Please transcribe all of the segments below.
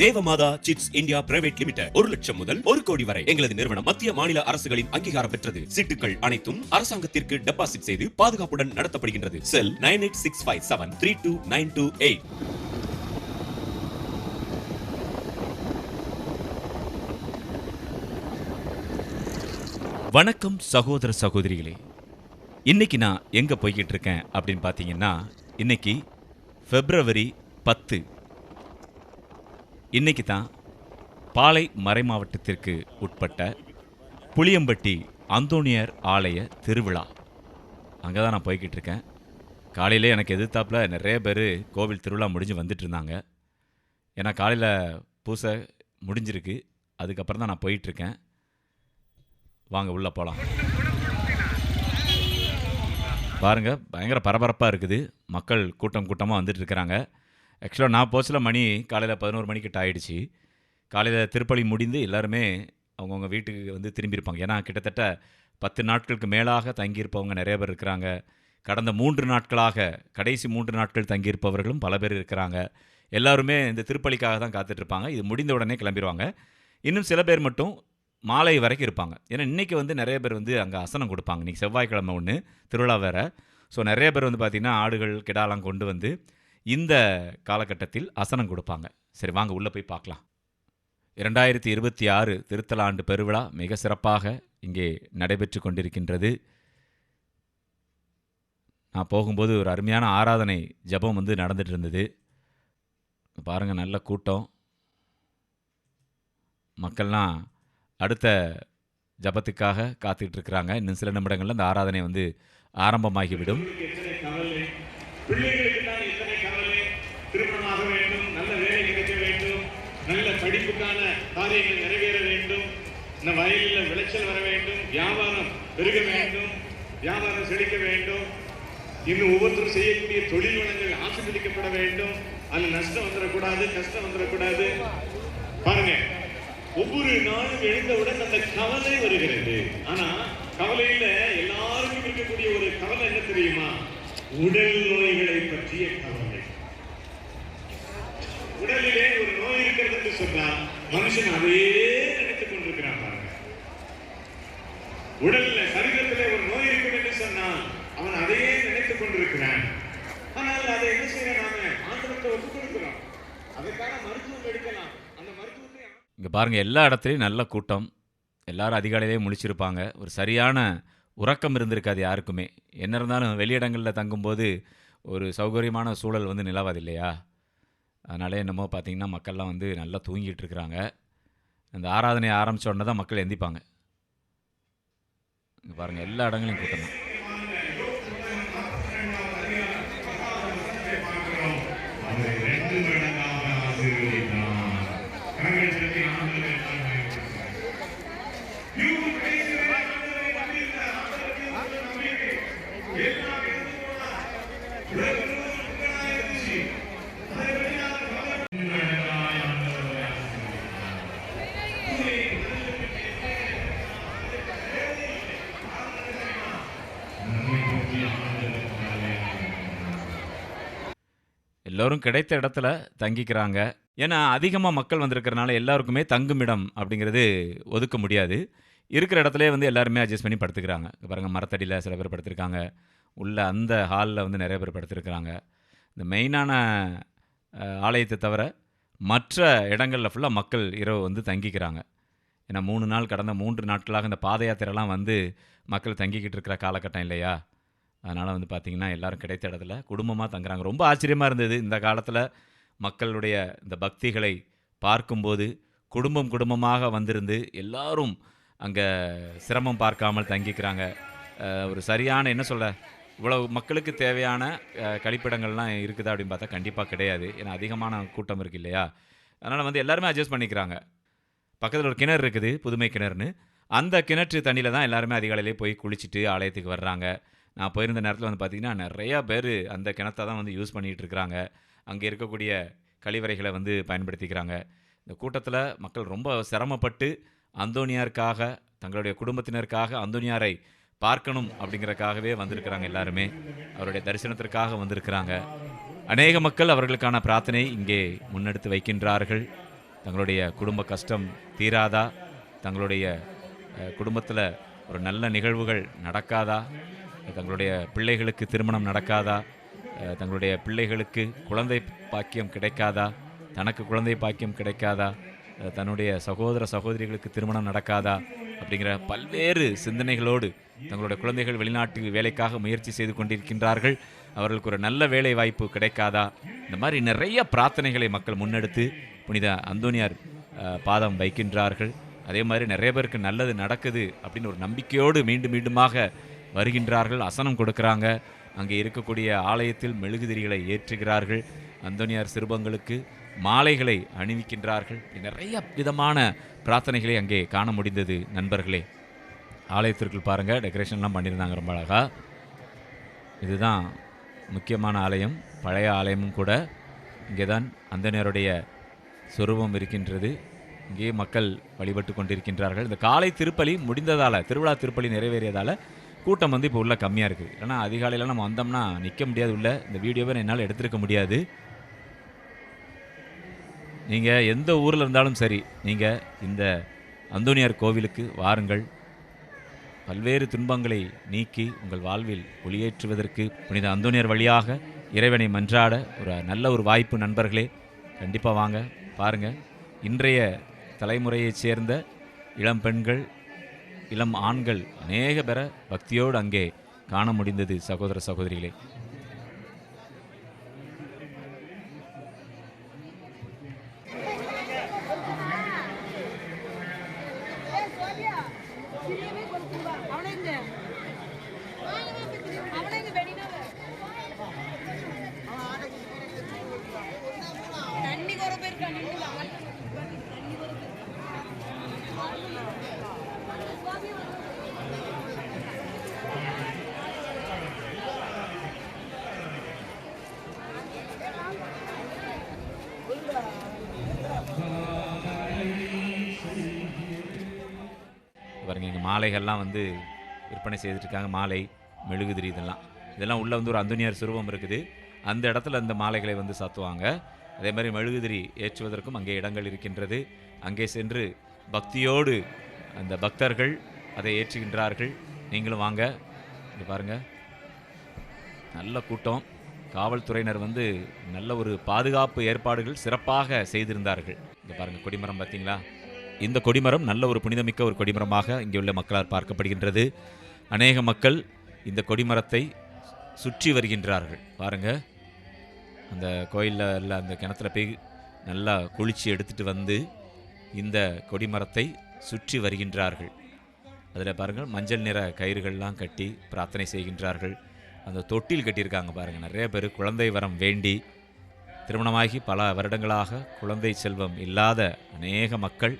Devamatha chits India private limited ஒரு லட்சம் முதல் ஒரு கோடி வரை எங்களது நிறுவனம் மத்திய மாநில அரசுகளின் அங்கீகாரம் பெற்றது. சீட்டுகள் அனைத்தும் அரசாங்கத்திற்கு டெபாசிட் செய்து பாதுகாப்புடன் நடத்தப்படுகின்றது. Cell nine eight six five seven three two nine two eight வணக்கம் சகோதர சகோதரிகளே. இன்னைக்கு நான் எங்க போய்கிட்டு இருக்கேன் அப்படின்னு பார்த்தீங்கன்னா இன்னைக்கு பிப்ரவரி பத்து இன்னைக்கு தான் பாலை மறைமாவட்டத்திற்கு உட்பட்ட புளியம்பட்டி அந்தோணியர் ஆலய திருவிழா. அங்கே தான் நான் போய்கிட்டு இருக்கேன். காலையில் எனக்கு எதிர்த்தாப்புல நிறைய பேர் கோவில் திருவிழா முடிஞ்சு வந்துட்டு இருந்தாங்க. ஏன்னா காலையில் பூசை முடிஞ்சிருக்கு. அதுக்கப்புறம் தான் நான் போயிட்டுருக்கேன் வாங்க உள்ளே போகலாம் பாருங்கள் பயங்கர பரபரப்பாக இருக்குது. மக்கள் கூட்டம் கூட்டமாக வந்துட்டு இருக்கிறாங்க. ஆக்சுவலாக நான் போச்சில் மணி காலையில் பதினோரு மணிக்கிட்ட ஆகிடுச்சு காலையில் திருப்பலி முடிந்து எல்லாருமே அவங்கவுங்க வீட்டுக்கு வந்து திரும்பியிருப்பாங்க. ஏன்னா கிட்டத்தட்ட பத்து நாட்களுக்கு மேலாக தங்கியிருப்பவங்க நிறைய பேர் இருக்கிறாங்க. கடந்த மூன்று நாட்களாக கடைசி மூன்று நாட்கள் தங்கியிருப்பவர்களும் பல பேர் இருக்கிறாங்க. எல்லாருமே இந்த திருப்பலிக்காக தான் காத்துட்ருப்பாங்க. இது முடிந்த உடனே கிளம்பிடுவாங்க இன்னும் சில பேர் மட்டும் மாலை வரைக்கும் இருப்பாங்க. ஏன்னா இன்றைக்கி வந்து நிறைய பேர் வந்து அங்கே அசனம் கொடுப்பாங்க. இன்றைக்கி செவ்வாய்க்கிழமை ஒன்று திருவிழா வேறு. ஸோ நிறைய பேர் வந்து பார்த்திங்கன்னா ஆடுகள் கிடாலாம் கொண்டு வந்து இந்த காலகட்டத்தில் அசனம் கொடுப்பாங்க. சரி வாங்க உள்ளே போய் பார்க்கலாம். இரண்டாயிரத்தி இருபத்தி ஆறு திருத்தலாண்டு பெருவிழா மிக சிறப்பாக இங்கே நடைபெற்று கொண்டிருக்கின்றது. நான் போகும்போது ஒரு அருமையான ஆராதனை ஜெபம் வந்து நடந்துட்டு இருந்தது. பாருங்கள் நல்ல கூட்டம். மக்கள்லாம் அடுத்த ஜபத்துக்காக காத்துக்கிட்டு இருக்கிறாங்க. இன்னும் சில நிமிடங்களில் அந்த ஆராதனை வந்து ஆரம்பமாகிவிடும். எத்தனை நல்ல படிப்புக்கான காரியங்கள் நிறைவேற வேண்டும். இந்த வயலில் விளைச்சல் வர வேண்டும். வியாபாரம் பெருக வேண்டும். வியாபாரம் செழிக்க வேண்டும். இன்னும் ஒவ்வொருத்தரும் செய்யக்கூடிய தொழில் வளங்கள் ஆசீர்வதிக்கப்பட வேண்டும். அதில் நஷ்டம் வந்துடக்கூடாது கஷ்டம் வந்துடக்கூடாது. பாருங்க ஒவ்வொரு நாளும் எழுந்தவுடன் அந்த கவலை வருகிறது. ஆனா கவலையில எல்லாருக்கும் இருக்கக்கூடிய ஒரு கவலை என்ன தெரியுமா? உடல் நோய்களை பற்றிய கவலை. உடலிலே ஒரு நோய் இருக்கிறது என்று சொன்னால் மனுஷன் அதையே நினைத்துக் கொண்டிருக்கிறான் பாருங்க. உடல்ல சரீரத்தில் ஒரு நோய் இருக்கும் என்று சொன்னால் அவன் அதையே நினைத்துக் கொண்டிருக்கிறான். ஆனால் அதை என்ன செய்ய நாம? ஆண்டவர்கிட்ட ஒப்புக் கொடுக்கிறோம். அதற்கான மருத்துவம் எடுக்கலாம். அந்த மருத்துவத்தை இங்கே பாருங்கள் எல்லா இடத்துலையும் நல்ல கூட்டம். எல்லாரும் அதிகாலையிலே முழிச்சிருப்பாங்க. ஒரு சரியான உறக்கம் இருந்திருக்காது யாருக்குமே. என்ன இருந்தாலும் வெளியிடங்களில் தங்கும்போது ஒரு சௌகரியமான சூழல் வந்து நிலவாது இல்லையா? அதனாலே என்னமோ பார்த்திங்கன்னா மக்கள்லாம் வந்து நல்லா தூங்கிட்டு இருக்கிறாங்க. அந்த ஆராதனை ஆரம்பிச்ச உடனே தான் மக்கள் எந்திப்பாங்க. பாருங்கள் எல்லா இடங்களையும் கூட்டம் தான் அவரை ரெண்டு மடங்காக ஆசீர்வதித்தார். கரங்களை தட்டி ஆண்டவரை வாழ்த்துங்கள். இவங்க பேசுகிற ஆண்டவரை நம்பியிருந்தார். ஆண்டவருக்கு உள்ள நம்பிக்கை. எல்லாம் இழந்து போனார். உலகம் உங்களாய் இருந்துச்சு. அதை வெளியாக கவலை ரெண்டு மடங்காய் ஆண்டவரை ஆசீர்வதித்தார். நம்மை பற்றி ஆண்டவருக்கு கவலையாக எல்லோரும் கிடைத்த இடத்துல தங்கிக்கிறாங்க. ஏன்னா அதிகமாக மக்கள் வந்திருக்கிறனால எல்லாருக்குமே தங்குமிடம் அப்படிங்கிறது ஒதுக்க முடியாது. இருக்கிற இடத்துல வந்து எல்லாருமே அட்ஜஸ்ட் பண்ணி படுத்துக்கிறாங்க. பாருங்கள் மரத்தடியில் சில பேர் படுத்திருக்காங்க. உள்ள அந்த ஹாலில் வந்து நிறைய பேர் படுத்திருக்கிறாங்க. இந்த மெயினான ஆலயத்தை தவிர மற்ற இடங்களில் ஃபுல்லாக மக்கள் இரவு வந்து தங்கிக்கிறாங்க. ஏன்னா மூணு நாள் கடந்த மூன்று நாட்களாக இந்த பாத யாத்திரைலாம் வந்து மக்கள் தங்கிக்கிட்டு இருக்கிற காலகட்டம் இல்லையா? அதனால் வந்து பார்த்திங்கன்னா எல்லாரும் கிடைத்த இடத்துல குடும்பமாக தங்குறாங்க. ரொம்ப ஆச்சரியமாக இருந்தது. இந்த காலத்தில் மக்களுடைய இந்த பக்திகளை பார்க்கும்போது குடும்பம் குடும்பமாக வந்திருந்து எல்லாரும் அங்கே சிரமம் பார்க்காமல் தங்கிக்கிறாங்க. ஒரு சரியான என்ன சொல்ல இவ்வளவு மக்களுக்கு தேவையான கழிப்பிடங்கள்லாம் இருக்குதா அப்படின்னு பார்த்தா கண்டிப்பாக கிடையாது. ஏன்னா அதிகமான கூட்டம் இருக்கு இல்லையா? அதனால் வந்து எல்லாருமே அட்ஜஸ்ட் பண்ணிக்கிறாங்க. பக்கத்தில் ஒரு கிணறு இருக்குது புதுமை கிணறுன்னு. அந்த கிணற்று தண்ணியில் தான் எல்லாருமே அதிகாலையிலே போய் குளிச்சுட்டு ஆலயத்துக்கு வர்றாங்க. நான் போயிருந்த நேரத்தில் வந்து பார்த்திங்கன்னா நிறையா பேர் அந்த கிணத்தை தான் வந்து யூஸ் பண்ணிகிட்டு இருக்கிறாங்க அங்கே இருக்கக்கூடிய கழிவறைகளை வந்து பயன்படுத்திக்கிறாங்க. இந்த கூட்டத்தில் மக்கள் ரொம்ப சிரமப்பட்டு அந்தோனியாருக்காக தங்களுடைய குடும்பத்தினருக்காக அந்தோனியாரை பார்க்கணும் அப்படிங்கிறக்காகவே வந்திருக்கிறாங்க எல்லாருமே. அவருடைய தரிசனத்திற்காக வந்திருக்கிறாங்க. அநேக மக்கள் அவர்களுக்கான பிரார்த்தனை இங்கே முன்னெடுத்து வைக்கின்றார்கள். தங்களுடைய குடும்ப கஷ்டம் தீராதா? தங்களுடைய குடும்பத்தில் ஒரு நல்ல நிகழ்வுகள் நடக்காதா? தங்களுடைய பிள்ளைகளுக்கு திருமணம் நடக்காதா? தங்களுடைய பிள்ளைகளுக்கு குழந்தை பாக்கியம் கிடைக்காதா? தனக்கு குழந்தை பாக்கியம் கிடைக்காதா? தன்னுடைய சகோதர சகோதரிகளுக்கு திருமணம் நடக்காதா? அப்படிங்கிற பல்வேறு சிந்தனைகளோடு தங்களுடைய குழந்தைகள் வெளிநாட்டு வேலைக்காக முயற்சி செய்து கொண்டிருக்கின்றார்கள். அவர்களுக்கு ஒரு நல்ல வேலை வாய்ப்பு கிடைக்காதா? இந்த மாதிரி நிறைய பிரார்த்தனைகளை மக்கள் முன்னெடுத்து புனித அந்தோனியார் பாதம் வைக்கின்றார்கள். அதே மாதிரி நிறைய பேருக்கு நல்லது நடக்குது அப்படின்னு ஒரு நம்பிக்கையோடு மீண்டும் மீண்டுமாக வருகின்றார்கள் அசனம் கொடுக்குறாங்க. அங்கே இருக்கக்கூடிய ஆலயத்தில் மெழுகுதிரிகளை ஏற்றுகிறார்கள். அந்தோனியார் சிறுபங்களுக்கு மாலைகளை அணிவிக்கின்றார்கள். நிறைய விதமான பிரார்த்தனைகளை அங்கே காண முடிந்தது நண்பர்களே. ஆலயத்திற்குள் பாருங்கள் டெக்கரேஷன்லாம் பண்ணியிருந்தாங்க ரொம்ப அழகா. இதுதான் முக்கியமான ஆலயம். பழைய ஆலயமும் கூட இங்கே தான் அந்தனியருடைய சொரூபம் இருக்கின்றது. இங்கே மக்கள் வழிபட்டு கொண்டிருக்கின்றார்கள். இந்த காலை திருப்பலி முடிந்ததால் திருவிழா திருப்பலி நிறைவேறியதால் கூட்டம் வந்து இப்போ உள்ளே கம்மியாக இருக்குது ஏன்னா அதிகாலையில் நம்ம வந்தோம்னா நிற்க முடியாது உள்ள. இந்த வீடியோவை என்னால் எடுத்திருக்க முடியாது. நீங்கள் எந்த ஊரில் இருந்தாலும் சரி நீங்கள் இந்த அந்தோனியார் கோவிலுக்கு வாருங்கள். பல்வேறு துன்பங்களை நீக்கி உங்கள் வாழ்வில் ஒளியேற்றுவதற்கு புனித அந்தோனியர் வழியாக இறைவனை மன்றாட ஒரு நல்ல ஒரு வாய்ப்பு நண்பர்களே கண்டிப்பாக வாங்க பாருங்கள் இன்றைய தலைமுறையைச் சேர்ந்த இளம் பெண்கள் இளம் ஆண்கள் அநேக பெற பக்தியோடு அங்கே காண முடிந்தது சகோதர சகோதரிகளே. மாலைகள்லாம் வந்து விற்பனை செய்துட்ருக்காங்க மாலை மெழுகுதிரி இதெல்லாம். இதெல்லாம் உள்ளே வந்து ஒரு அந்துனியார் சுரூபம் இருக்குது. அந்த இடத்துல அந்த மாலைகளை வந்து சாத்துவாங்க. அதே மாதிரி மெழுகுதிரி ஏற்றுவதற்கும் அங்கே இடங்கள் இருக்கின்றது. அங்கே சென்று பக்தியோடு அந்த பக்தர்கள் அதை ஏற்றுகின்றார்கள். நீங்களும் வாங்க. இங்கே பாருங்க. நல்ல கூட்டம். காவல்துறையினர் வந்து நல்ல ஒரு பாதுகாப்பு ஏற்பாடுகள் சிறப்பாக செய்திருந்தார்கள். இங்கே பாருங்கள் கொடிமரம் பார்த்தீங்களா? இந்த கொடிமரம் நல்ல ஒரு புனிதமிக்க ஒரு கொடிமரமாக இங்கே உள்ள மக்களால் பார்க்கப்படுகின்றது. அநேக மக்கள் இந்த கொடிமரத்தை சுற்றி வருகின்றார்கள். பாருங்கள் அந்த கோயிலில் இல்லை அந்த கிணத்துல போய் நல்லா குளிச்சு எடுத்துகிட்டு வந்து இந்த கொடிமரத்தை சுற்றி வருகின்றார்கள். அதில் பாருங்கள் மஞ்சள் நிற கயிறுகள்லாம் கட்டி பிரார்த்தனை செய்கின்றார்கள். அந்த தொட்டில் கட்டியிருக்காங்க பாருங்கள் நிறைய பேர் குழந்தை வரம் வேண்டி திருமணமாகி பல வருடங்களாக குழந்தை செல்வம் இல்லாத அநேக மக்கள்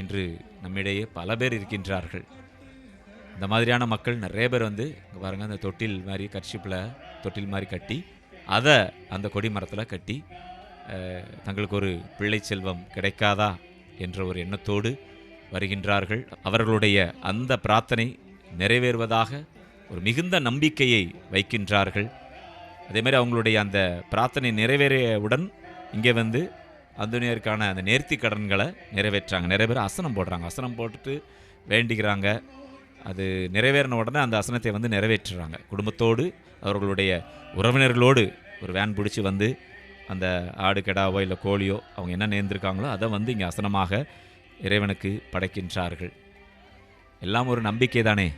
இன்று நம்மிடையே பல பேர் இருக்கின்றார்கள். இந்த மாதிரியான மக்கள் நிறைய பேர் வந்து இங்கே பாருங்கள் அந்த தொட்டில் மாதிரி கர்ஷிப்பில் தொட்டில் மாதிரி கட்டி அதை அந்த கொடி மரத்தில் கட்டி தங்களுக்கு ஒரு பிள்ளை செல்வம் கிடைக்காதா என்ற ஒரு எண்ணத்தோடு வருகின்றார்கள். அவர்களுடைய அந்த பிரார்த்தனை நிறைவேறுவதாக ஒரு மிகுந்த நம்பிக்கையை வைக்கின்றார்கள். அதேமாதிரி அவங்களுடைய அந்த பிரார்த்தனை நிறைவேறியவுடன் இங்கே வந்து அந்தோனியருக்கான அந்த நேர்த்தி கடன்களை நிறைவேற்றாங்க. நிறைய பேர் அசனம் போடுறாங்க. அசனம் போட்டுட்டு வேண்டிக்கிறாங்க. அது நிறைவேறின உடனே அந்த அசனத்தை வந்து நிறைவேற்றுறாங்க. குடும்பத்தோடு அவர்களுடைய உறவினர்களோடு ஒரு வேன் பிடிச்சி வந்து அந்த ஆடு கெடாவோ இல்லை கோழியோ அவங்க என்ன நேர்ந்திருக்காங்களோ அதை வந்து இங்கே அசனமாக இறைவனுக்கு படைக்கின்றார்கள். எல்லாம் ஒரு நம்பிக்கை தானே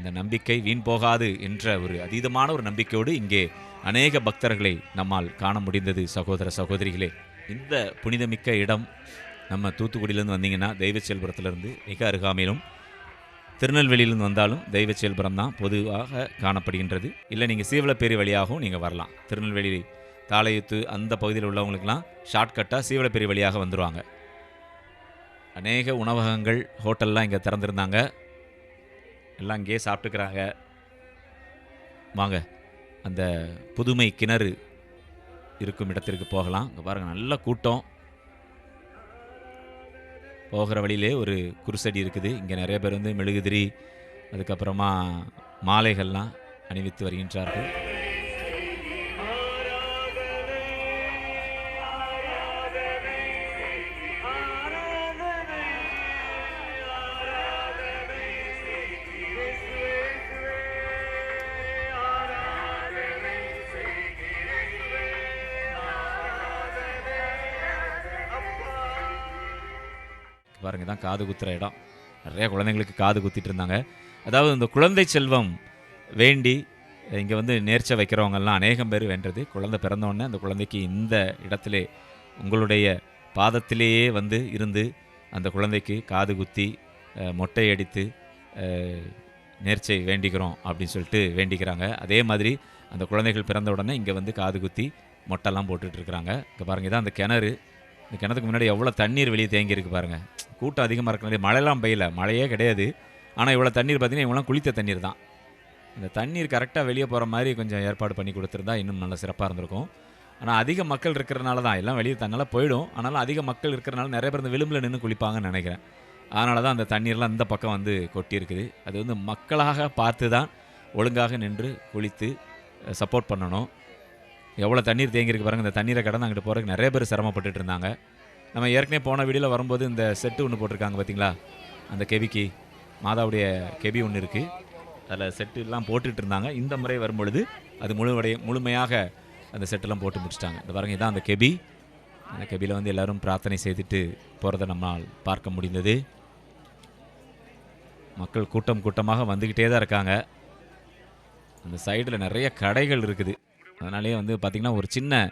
இந்த நம்பிக்கை வீண் போகாது என்ற ஒரு அதீதமான ஒரு நம்பிக்கையோடு இங்கே அநேக பக்தர்களை நம்மால் காண முடிந்தது சகோதர சகோதரிகளே. இந்த புனிதமிக்க இடம் நம்ம தூத்துக்குடியிலேருந்து வந்தீங்கன்னா தெய்வச்செல்புரத்துலேருந்து மிக அருகாமையிலும் திருநெல்வேலியிலிருந்து வந்தாலும் தெய்வச்செல்புரம் தான் பொதுவாக காணப்படுகின்றது. இல்லை நீங்கள் சீவலப்பேரி வழியாகவும் நீங்கள் வரலாம். திருநெல்வேலி தாளையுத்து அந்த பகுதியில் உள்ளவங்களுக்கெல்லாம் ஷார்ட்கட்டாக சீவலப்பேரி வழியாக வந்துடுவாங்க அநேக உணவகங்கள் ஹோட்டல்லாம் இங்கே திறந்திருந்தாங்க. எல்லாம் அங்கேயே சாப்பிட்டுக்கிறாங்க. வாங்க அந்த புதுமை கிணறு இருக்கும் இடத்திற்கு போகலாம். இங்கே பாருங்கள் நல்ல கூட்டம். போகிற வழியிலே ஒரு குருசடி இருக்குது. இங்கே நிறைய பேர் வந்து மெழுகுதிரி அதுக்கப்புறமா மாலைகள்லாம் அணிவித்து வருகின்றார்கள். தான் காது குத்துற இடம். நிறைய குழந்தைங்களுக்கு காது குத்திட்டு இருந்தாங்க. அதாவது இந்த குழந்தை செல்வம் வேண்டி இங்கே வந்து நேர்ச்சை வைக்கிறவங்கெல்லாம் அநேகம் பேர் வேண்டது குழந்தை பிறந்தவுடனே அந்த குழந்தைக்கு இந்த இடத்திலே உங்களுடைய பாதத்திலேயே வந்து இருந்து அந்த குழந்தைக்கு காது குத்தி மொட்டை அடித்து நேர்ச்சை வேண்டிக்கிறோம் அப்படின்னு சொல்லிட்டு வேண்டிக்கிறாங்க. அதே மாதிரி அந்த குழந்தைகள் பிறந்த உடனே இங்கே வந்து காது குத்தி மொட்டைலாம் போட்டுட்ருக்குறாங்க இங்கே பாருங்கள் இதான் அந்த கிணறு. இந்த கிணத்துக்கு முன்னாடி எவ்வளோ தண்ணீர் வெளியே தேங்கியிருக்கு பாருங்கள் கூட்டம் அதிகமாக இருக்கிறது மழைலாம் பெய்யல. மழையே கிடையாது. ஆனால் இவ்வளோ தண்ணீர் பார்த்தீங்கன்னா இவங்களாம் குளித்த தண்ணீர் தான். இந்த தண்ணீர் கரெக்டாக வெளியே போகிற மாதிரி கொஞ்சம் ஏற்பாடு பண்ணி கொடுத்துருந்தா இன்னும் நல்ல சிறப்பாக இருந்திருக்கும். ஆனால் அதிக மக்கள் இருக்கிறனால தான் எல்லாம் வெளியே தன்னால போயிடும். ஆனாலும் அதிக மக்கள் இருக்கிறனால நிறைய பேர் இந்த விளிம்பில் நின்று குளிப்பாங்கன்னு நினைக்கிறேன். அதனால தான் அந்த தண்ணீர்லாம் இந்த பக்கம் வந்து கொட்டியிருக்குது. அது வந்து மக்களாக பார்த்து தான் ஒழுங்காக நின்று குளித்து சப்போர்ட் பண்ணணும். எவ்வளோ தண்ணீர் தேங்கியிருக்கு பாருங்கள் இந்த தண்ணீரை கடந்து அங்கிட்டு போகிறதுக்கு நிறைய பேர் சிரமப்பட்டுட்டு இருந்தாங்க. நம்ம ஏற்கனவே போன வீடியோவில் வரும்போது இந்த செட்டு ஒன்று போட்டிருக்காங்க பார்த்தீங்களா அந்த கெபிக்கு மாதாவுடைய கெபி ஒன்று இருக்குது அதில் செட்டுலாம் போட்டுட்டு இருந்தாங்க. இந்த முறை வரும்பொழுது அது முழுவடைய முழுமையாக அந்த செட்டெல்லாம் போட்டு முடிச்சிட்டாங்க. இந்த பாருங்க இதான் அந்த கெபி அந்த கெபியில் வந்து எல்லோரும் பிரார்த்தனை செய்துட்டு போகிறத நம்மால் பார்க்க முடிந்தது. மக்கள் கூட்டம் கூட்டமாக வந்துக்கிட்டே தான் இருக்காங்க. அந்த சைடில் நிறைய கடைகள் இருக்குது. அதனாலேயே வந்து பார்த்திங்கன்னா ஒரு சின்ன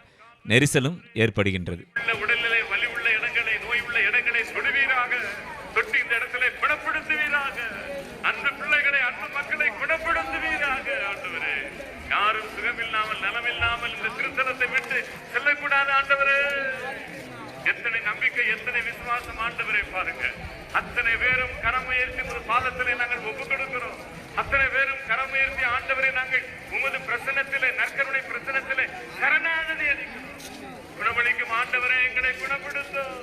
நெரிசலும் ஏற்படுகின்றது உள்ள உடல்நிலை வலி உள்ள இடங்களை நோய் உள்ள இடங்களை தொடுவீராக தொட்டு இந்த இடங்களை குணப்படுத்துவீராக அன்பு பிள்ளைகளை அன்பு மக்களை குணப்படுத்துவீராக ஆண்டவரே யாரும் சுகமில்லாமல் நலமில்லாமல் இந்த திருத்தலத்தை விட்டு செல்லக்கூடாது ஆண்டவரே. எத்தனை நம்பிக்கை எத்தனை விசுவாசம் ஆண்டவரே பாருங்க. அத்தனை பேரும் கரமுயர்த்தி ஒரு பாதத்திலே நாங்கள் ஒப்பு கொடுக்கிறோம். அத்தனை பேரும் கரமுயர்த்தி ஆண்டவரை நாங்கள் உமது பிரசனத்திலே நற்கருணை பிரசனத்திலே சரணாகதி அளிக்கிறோம். குணமளிக்கும் ஆண்டவரை எங்களை குணப்படுத்தும்.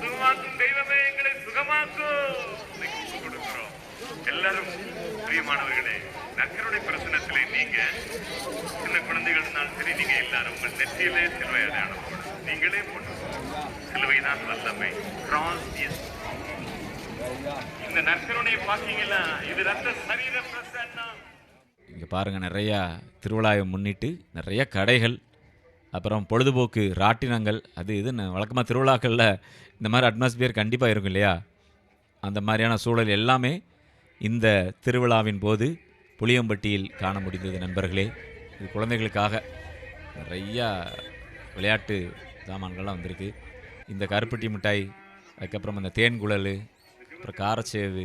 சுகமாக்கும் தெய்வமே எங்களை சுகமாக்கும் இன்னைக்கு ஒப்பு கொடுக்கிறோம் எல்லாரும் பிரியமானவர்களே நற்கருணை பிரசனத்திலே நீங்க சின்ன குழந்தைகள் இருந்தாலும் சரி நீங்க எல்லாரும் உங்கள் நெற்றியிலே சிலுவை அடையாளம் நீங்களே போட்டு சிலுவைதான் வல்லமை. கிராஸ் இஸ் இந்த நற்கருணையை பார்த்தீங்களா இது ரத்த சரீர பிரசன்னா. இங்கே பாருங்கள் நிறையா திருவிழாவை முன்னிட்டு நிறைய கடைகள் அப்புறம் பொழுதுபோக்கு ராட்டினங்கள் அது இது வழக்கமாக திருவிழாக்களில் இந்த மாதிரி அட்மாஸ்பியர் கண்டிப்பாக இருக்கும் இல்லையா? அந்த மாதிரியான சூழல் எல்லாமே இந்த திருவிழாவின் போது புளியம்பட்டியில் காண முடிந்தது நண்பர்களே. இது குழந்தைகளுக்காக நிறையா விளையாட்டு சாமான்கள்லாம் வந்திருக்கு. இந்த கருப்பட்டி மிட்டாய் அதுக்கப்புறம் அந்த தேன் குழல் அப்புறம் காரச்சேவு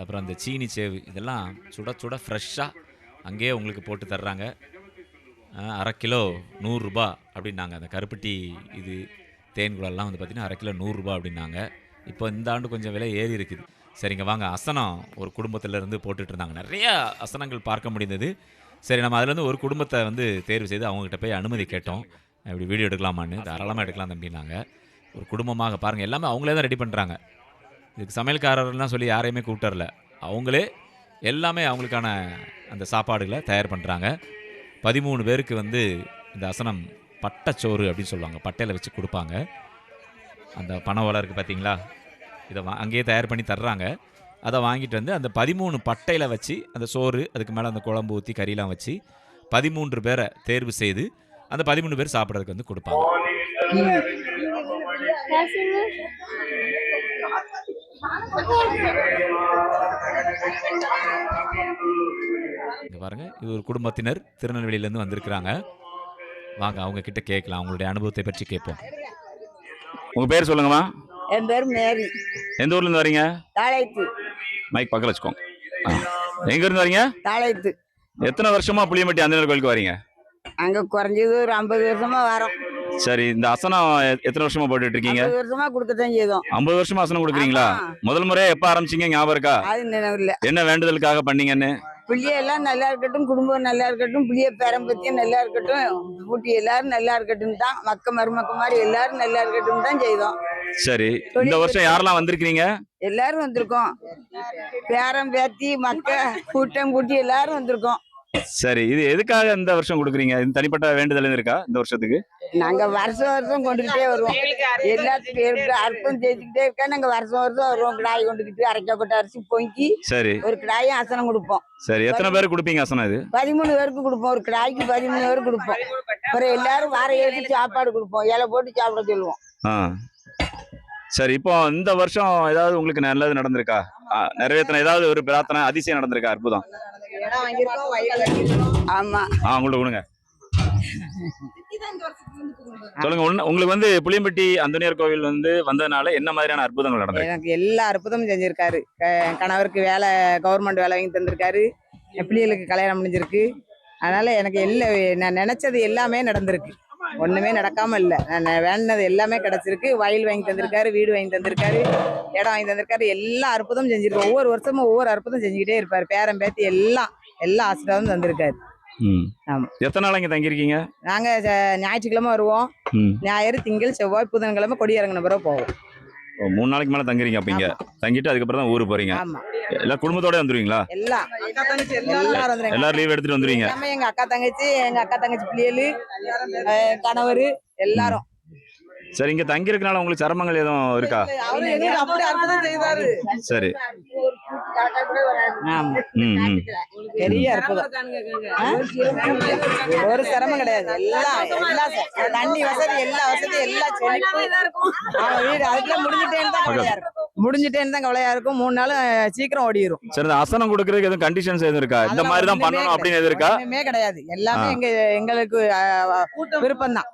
அப்புறம் அந்த சீனி சேவு இதெல்லாம் சுட சுட ஃப்ரெஷ்ஷாக அங்கேயே உங்களுக்கு போட்டு தர்றாங்க. அரை கிலோ நூறுரூபா அப்படின்னாங்க. அந்த கருப்பட்டி இது தேன் குழல்லாம் வந்து பார்த்திங்கன்னா அரை கிலோ நூறுரூபா அப்படின்னாங்க. இப்போ இந்த ஆண்டு கொஞ்சம் விலை ஏறி இருக்குது. சரிங்க வாங்க. அசனம் ஒரு குடும்பத்திலேருந்து போட்டுட்டு இருந்தாங்க நிறைய அசனங்கள் பார்க்க முடிந்தது. சரி நம்ம அதுலேருந்து ஒரு குடும்பத்தை வந்து தேர்வு செய்து அவங்ககிட்ட போய் அனுமதி கேட்டோம். இப்படி வீடியோ எடுக்கலாமான்னு. தாராளமாக எடுக்கலாம் தம்பினாங்க ஒரு குடும்பமாக பாருங்கள் எல்லாமே அவங்களே தான் ரெடி பண்ணுறாங்க இதுக்கு சமையல்காரர்லாம் சொல்லி யாரையுமே கூப்பிட்டரல. அவங்களே எல்லாமே அவங்களுக்கான அந்த சாப்பாடுகளை தயார் பண்ணுறாங்க பதிமூணு பேருக்கு வந்து இந்த அசனம் பட்டச்சோறு அப்படின்னு சொல்லுவாங்க. பட்டையில் வச்சு கொடுப்பாங்க. அந்த பனை ஓலை இருக்குது பார்த்தீங்களா இதை வா அங்கேயே தயார் பண்ணி தர்றாங்க. அதை வாங்கிட்டு வந்து அந்த பதிமூணு பட்டையில் வச்சு அந்த சோறு அதுக்கு மேலே அந்த குழம்பு ஊற்றி கறியெல்லாம் வச்சு பதிமூன்று பேரை தேர்வு செய்து அந்த பதிமூணு பேர் சாப்பிட்றதுக்கு வந்து கொடுப்பாங்க. இங்க பாருங்க இது ஒரு குடும்பத்தினர் திருநெல்வேலியிலேருந்து வந்திருக்கிறாங்க. வாங்க அவங்க கிட்ட கேட்கலாம் அவங்களுடைய அனுபவத்தை பற்றி கேட்போம். உங்க பேர் சொல்லுங்கம்மா. என் பேர் மேரி. எந்த ஊர்ல இருந்து வரீங்க? தாளைத்து மைக் பக்கத்துல வச்சுக்கோங்க. எங்க இருந்து வரீங்க? தாளைத்து எத்தனை வருஷமா புளியம்பட்டி அந்தனர் கோயிலுக்கு வரீங்க? அங்க குறைஞ்சது ஒரு ஐம்பது வருஷமா வரோம். சரி இந்த அசனம் எத்தனை வருஷமா போட்டுட்டு இருக்கீங்க? வருஷமா கொடுக்கத்தான் செய்தோம். ஐம்பது வருஷமா அசனம் கொடுக்குறீங்களா. முதல் முறையா எப்ப ஆரம்பிச்சீங்க? ஞாபகம் இருக்கா? அது என்ன வேண்டுதலுக்காக பண்ணீங்கன்னு? பிள்ளைய எல்லாம் நல்லா இருக்கட்டும் குடும்பம் நல்லா இருக்கட்டும் பிள்ளைய பேரம்பத்தியம் நல்லா இருக்கட்டும் பூட்டி எல்லாரும் நல்லா இருக்கட்டும் தான் மக்க மருமக்க மாதிரி எல்லாரும் நல்லா இருக்கட்டும் தான் செய்தோம். சரி. இந்த வருஷம் யாரெல்லாம் வந்திருக்கீங்க எல்லாரும் வந்திருக்கோம். பேரம் பேத்தி மக்க கூட்டம் கூட்டி எல்லாரும் வந்திருக்கோம். சரி இது எதுக்காக இந்த வருஷம் கொடுக்குறீங்க? இது தனிப்பட்ட வேண்டுதல் இருக்கா இந்த வருஷத்துக்கு? நாங்க வருஷம் வருஷம் கொண்டுகிட்டே வருவோம். எல்லாத்துக்கும் இருக்கு அர்த்தம் செய்துக்கிட்டே இருக்கா நாங்க வருஷம் வருஷம் வருவோம். கிடாய் கொண்டுக்கிட்டு அரைக்கப்பட்ட அரிசி பொங்கி சரி. ஒரு கிடாயும் அசனம் கொடுப்போம். சரி எத்தனை பேருக்கு கொடுப்பீங்க அசனம் இது? பதிமூணு பேருக்கு கொடுப்போம். ஒரு கிடாய்க்கு பதிமூணு பேருக்கு கொடுப்போம். அப்புறம் எல்லாரும் வார ஏறி சாப்பாடு கொடுப்போம். இலை போட்டு சாப்பிட சொல்லுவோம். சரி இப்போ இந்த வருஷம் ஏதாவது உங்களுக்கு நல்லது நடந்திருக்கா? ஆ, நிறைவேத்தின ஏதாவது ஒரு பிரார்த்தனை அதிசயம் நடந்திருக்கா? அற்புதம். ஆமா. ஆ கொடுங்க. சொல்லுங்க உன்ன- உங்களுக்கு வந்து புளியம்பட்டி அந்தனியார் கோவில் வந்து வந்ததுனால என்ன மாதிரியான அற்புதங்கள் நடந்திருக்கு? எனக்கு எல்லா அற்புதமும் செஞ்சிருக்காரு. என் கணவருக்கு வேலை கவர்மெண்ட் வேலை வாங்கி தந்திருக்காரு. என் பிள்ளைகளுக்கு கல்யாணம் முடிஞ்சிருக்கு. அதனால எனக்கு எல்லா நான் நினைச்சது எல்லாமே நடந்திருக்கு. ஒண்ணுமே நடக்காம இல்ல நான் வேண்டினது எல்லாமே கிடைச்சிருக்கு. வயல் வாங்கி தந்திருக்காரு வீடு வாங்கி தந்திருக்காரு இடம் வாங்கி தந்திருக்காரு. எல்லா அற்புதமும் செஞ்சிருக்கு. ஒவ்வொரு வருஷமும் ஒவ்வொரு அற்புதம் செஞ்சுக்கிட்டே இருப்பாரு. பேரன் பேத்தி எல்லாம் எல்லா ஆசீர்வாதமும் தந்திருக்காரு. எத்தனை நாள் இங்க தங்கியிருக்கீங்க? நாங்க ஞாயிற்றுக்கிழமை வருவோம். ஞாயிறு திங்கள் செவ்வாய் புதன்கிழமை கொடி இறங்கின பிறகு போவோம். மூணு நாளைக்கு மேல தங்குறீங்க அப்ப இங்க தங்கிட்டு அதுக்கப்புறம் தான் ஊருக்கு போறீங்க. ஆமா. எல்லாம் குடும்பத்தோட வந்துருவீங்களா? எல்லாம் எல்லாரும் லீவ் எடுத்துட்டு வந்துருவீங்க. எங்க அக்கா தங்கச்சி எங்க அக்கா தங்கச்சி பிள்ளைகளு கணவர் எல்லாரும். சரி இங்க தங்கி இருக்கனால உங்களுக்கு சிரமங்கள் எதுவும் இருக்கா? சரி. பெரிய அற்புதம். ஆ? ஒரு சிரமம் கிடையாது. எல்லாம் எல்லா தண்ணி வசதி எல்லா வசதி எல்லாம் செழிப்பு ஆமா வீடு அதுக்குள்ள முடிஞ்சிட்டேன்னு தான் கவலையா இருக்கும். முடிஞ்சிட்டேன்னு தான் கவலையா இருக்கும். மூணு நாள் சீக்கிரம் ஓடிரும். சரி இந்த அசனம் கொடுக்கறதுக்கு எதுவும் கண்டிஷன்ஸ் எதுவும் இருக்கா? இந்த மாதிரி தான் பண்ணணும் அப்படின்னு எதுவும் இருக்கா கிடையாது. எல்லாமே. எங்க எங்களுக்கு விருப்பம் தான்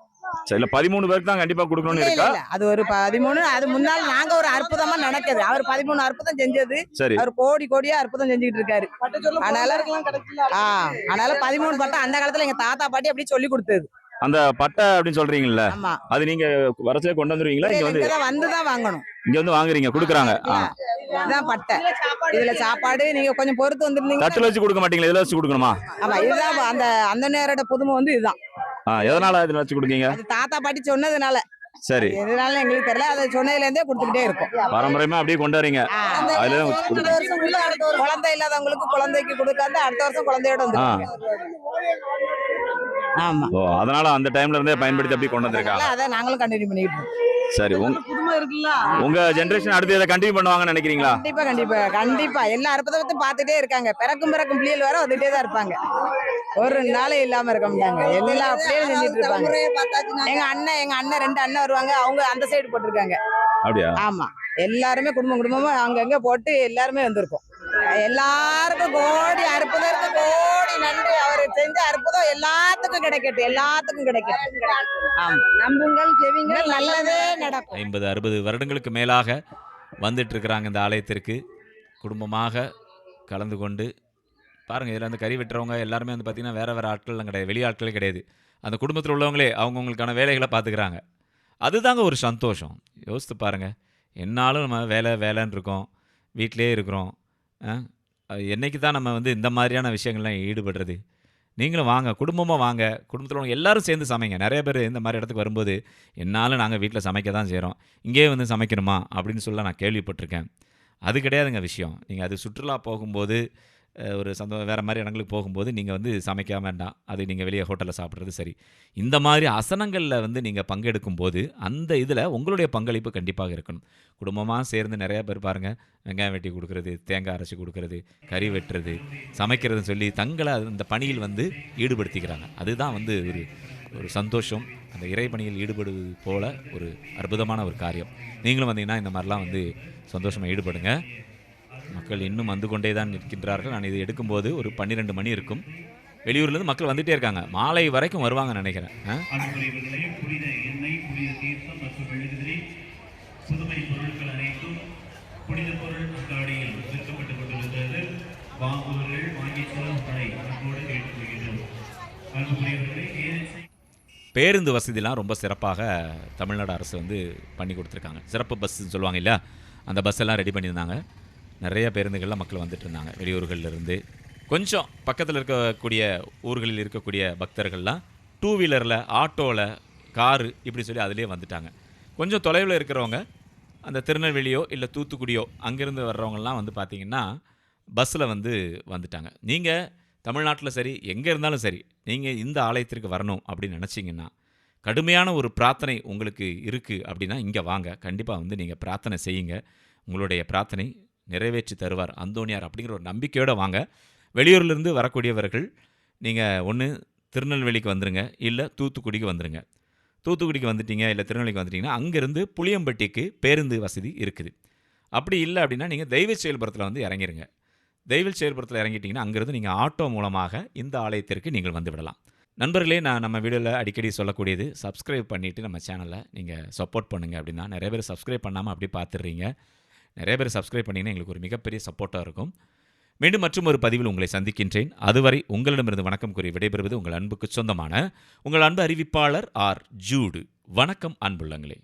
சரி பதிமூணு பேருக்கு தான் கண்டிப்பா கொடுக்கணும்னு இருக்கா? அது ஒரு பதிமூணு அது முன்னால் நாங்க ஒரு அற்புதமா நடக்குது அவர் பதிமூணு அற்புதம் செஞ்சது. சரி. அவர் கோடி கோடியா அற்புதம் செஞ்சுட்டு இருக்காரு. அதனால பதிமூணு பட்டம் அந்த காலத்துல எங்க தாத்தா பாட்டி அப்படி சொல்லி கொடுத்தது. அந்த பட்டை அப்படின்னு சொல்றீங்கல்ல அது நீங்க வரச்சே கொண்டு வந்துருவீங்களா? இங்க வந்து வந்துதான் வாங்கணும். இங்க வந்து வாங்குறீங்க குடுக்குறாங்க. இதுதான் பட்டை. இதுல சாப்பாடு நீங்க கொஞ்சம் பொறுத்து வந்திருந்தீங்க தட்டுல வச்சு கொடுக்க மாட்டீங்களா? இதுல வச்சு கொடுக்கணுமா? ஆமா இதுதான் அந்த அந்த நேரோட புதுமை வந்து இதுதான். எதனால இதுல வச்சு கொடுக்கீங்க? அது தாத்தா பாட்டி சொன்னதுனால. சரி. எதனால எங்களுக்கு தெரியல. அதை சொன்னதுல இருந்தே கொடுத்துக்கிட்டே இருக்கும். பாரம்பரியமா அப்படியே கொண்டு வரீங்க. அதுல குழந்தை இல்லாதவங்களுக்கு குழந்தைக்கு கொடுக்காது. அடுத்த வருஷம் குழந்தையோட வந்து ஆமா. ஓ அதனால அந்த டைம்ல இருந்தே பயன்படுத்தி அப்படி கொண்டு வந்திருக்காங்க அதனால அதை நாங்களும் கண்டினியூ பண்ணிட்டு இருக்கோம். சரி உங்க புதுமை இருக்குல்ல? உங்க ஜெனரேஷன் அடுத்து இதை கண்டினியூ பண்ணுவாங்கன்னு நினைக்கிறீங்களா? கண்டிப்பா கண்டிப்பா கண்டிப்பா. எல்லா அற்புதத்தையும் பார்த்துட்டே இருக்காங்க. பிறக்கும் பிறக்கும் பிள்ளைகள் வர வந்துட்டே தான் இருப்பாங்க. ஒரு நாளே இல்லாம இருக்க மாட்டாங்க. எல்லாம் அப்படியே செஞ்சுட்டு இருப்பாங்க. எங்க அண்ணன் எங்க அண்ணன் ரெண்டு அண்ணன் வருவாங்க. அவங்க அந்த சைடு போட்டிருக்காங்க. அப்படியா? ஆமா. எல்லாருமே குடும்பம் குடும்பமா அங்கங்க போட்டு எல்லாருமே வந்திருக்கோம். எல்லாருக்கும் கோடி அற்புதம் இருக்கு கோடி நன்றி. அவர் செஞ்ச அற்புதம் எல்லாத்துக்கும் கிடைக்கட்டும். எல்லாத்துக்கும் கிடைக்கட்டும். நம்புங்கள் செவிங்கள் நல்லதே நடக்கும். ஐம்பது அறுபது வருடங்களுக்கு மேலாக வந்துட்டு இருக்கிறாங்க இந்த ஆலயத்திற்கு. குடும்பமாக கலந்து கொண்டு பாருங்கள் இதில் அந்த கறி வெட்டுறவங்க எல்லாருமே வந்து பார்த்திங்கன்னா வேறு வேறு ஆட்கள்லாம் கிடையாது. வெளி ஆட்களே கிடையாது. அந்த குடும்பத்தில் உள்ளவங்களே அவங்கவுங்களுக்கான வேலைகளை பார்த்துக்கிறாங்க அதுதாங்க ஒரு சந்தோஷம். யோசித்து பாருங்கள் என்னாலும் நம்ம வேலை வேலைன்னு இருக்கோம். வீட்டிலே இருக்கிறோம். ஆ? அது என்னைக்கு தான் நம்ம வந்து இந்த மாதிரியான விஷயங்கள்லாம் ஈடுபடுறது? நீங்களும் வாங்க குடும்பமாக வாங்க. குடும்பத்தில் உள்ள எல்லாரும் சேர்ந்து சமைங்க. நிறைய பேர் இந்த மாதிரி இடத்துக்கு வரும்போது என்னாலும் நாங்கள் வீட்டில் சமைக்க தான் செய்கிறோம் இங்கேயே வந்து சமைக்கணுமா? அப்படின்னு சொல்ல நான் கேள்விப்பட்டிருக்கேன். அது கிடையாதுங்க விஷயம். நீங்கள் அது சுற்றுலா போகும்போது ஒரு சந்தோ வேறு மாதிரி இடங்களுக்கு போகும்போது நீங்கள் வந்து சமைக்க வேண்டாம் அது நீங்கள் வெளியே ஹோட்டலில் சாப்பிட்றது சரி. இந்த மாதிரி அசனங்களில் வந்து நீங்கள் பங்கெடுக்கும் போது அந்த இதில் உங்களுடைய பங்களிப்பு கண்டிப்பாக இருக்கணும். குடும்பமாக சேர்ந்து நிறைய பேர் பாருங்கள் வெங்காயம் வெட்டி கொடுக்குறது தேங்காய் அரைச்சி கொடுக்குறது கறி வெட்டுறது சமைக்கிறதுன்னு சொல்லி தங்களை அந்த பணியில் வந்து ஈடுபடுத்திக்கிறாங்க. அதுதான் வந்து ஒரு ஒரு சந்தோஷம். அந்த இறைப்பணியில் ஈடுபடுவது போல ஒரு அற்புதமான ஒரு காரியம். நீங்களும் வந்தீங்கன்னா இந்த மாதிரிலாம் வந்து சந்தோஷமாக ஈடுபடுங்க. மக்கள் இன்னும் வந்து கொண்டே தான் நிற்கின்றார்கள். நான் இது எடுக்கும்போது ஒரு பன்னிரெண்டு மணி இருக்கும். வெளியூர்லேருந்து மக்கள் வந்துட்டே இருக்காங்க. மாலை வரைக்கும் வருவாங்கன்னு நினைக்கிறேன். பேருந்து வசதிலாம் ரொம்ப சிறப்பாக தமிழ்நாடு அரசு வந்து பண்ணி கொடுத்துருக்காங்க. சிறப்பு பஸ்ஸுன்னு சொல்லுவாங்க இல்லையா? அந்த பஸ் எல்லாம் ரெடி பண்ணியிருந்தாங்க. நிறைய பேருந்துகளில் மக்கள் வந்துட்டு இருந்தாங்க வெளியூர்களிலிருந்து. கொஞ்சம் பக்கத்தில் இருக்கக்கூடிய ஊர்களில் இருக்கக்கூடிய பக்தர்கள்லாம் டூ வீலரில் ஆட்டோவில் காரு இப்படி சொல்லி அதிலே வந்துட்டாங்க. கொஞ்சம் தொலைவில் இருக்கிறவங்க அந்த திருநெல்வேலியோ இல்லை தூத்துக்குடியோ அங்கேருந்து வர்றவங்கலாம் வந்து பார்த்திங்கன்னா பஸ்ஸில் வந்து வந்துட்டாங்க. நீங்கள் தமிழ்நாட்டில் சரி எங்கே இருந்தாலும் சரி நீங்கள் இந்த ஆலயத்திற்கு வரணும் அப்படின்னு நினச்சிங்கன்னா கடுமையான ஒரு பிரார்த்தனை உங்களுக்கு இருக்குது அப்படின்னா இங்கே வாங்க. கண்டிப்பாக வந்து நீங்கள் பிரார்த்தனை செய்யுங்க. உங்களுடைய பிரார்த்தனை நிறைவேற்றி தருவார் அந்தோணியார் அப்படிங்கிற ஒரு நம்பிக்கையோடு வாங்க. வெளியூர்லேருந்து வரக்கூடியவர்கள் நீங்கள் ஒன்று திருநெல்வேலிக்கு வந்துருங்க இல்லை தூத்துக்குடிக்கு வந்துருங்க. தூத்துக்குடிக்கு வந்துட்டீங்க இல்லை திருநெல்வேலிக்கு வந்துட்டிங்கன்னா அங்கேருந்து புளியம்பட்டிக்கு பேருந்து வசதி இருக்குது. அப்படி இல்லை அப்படின்னா நீங்கள் தெய்வ செயல்புரத்தில் வந்து இறங்கிருங்க. தெய்வ செயல்புரத்தில் இறங்கிட்டிங்கன்னா அங்கேருந்து நீங்கள் ஆட்டோ மூலமாக இந்த ஆலயத்திற்கு நீங்கள் வந்து விடலாம். நண்பர்களே நான் நம்ம வீடியோவில் அடிக்கடி சொல்லக்கூடியது சப்ஸ்கிரைப் பண்ணிவிட்டு நம்ம சேனலை நீங்கள் சப்போர்ட் பண்ணுங்கள் அப்படின்னா நிறைய பேர் சப்ஸ்கிரைப் பண்ணாமல் அப்படி பார்த்துடுறீங்க. நிறைய பேர் சப்ஸ்கிரைப் பண்ணிங்கன்னா எங்களுக்கு ஒரு மிகப்பெரிய சப்போர்ட்டாக இருக்கும். மீண்டும் மற்றும் ஒரு பதிவில் உங்களை சந்திக்கின்றேன். அதுவரை உங்களிடமிருந்து வணக்கம் கூறி விடைபெறுவது உங்கள் அன்புக்கு சொந்தமான உங்கள் அன்பு அறிவிப்பாளர் ஆர். ஜூடு. வணக்கம் அன்புள்ளங்களே.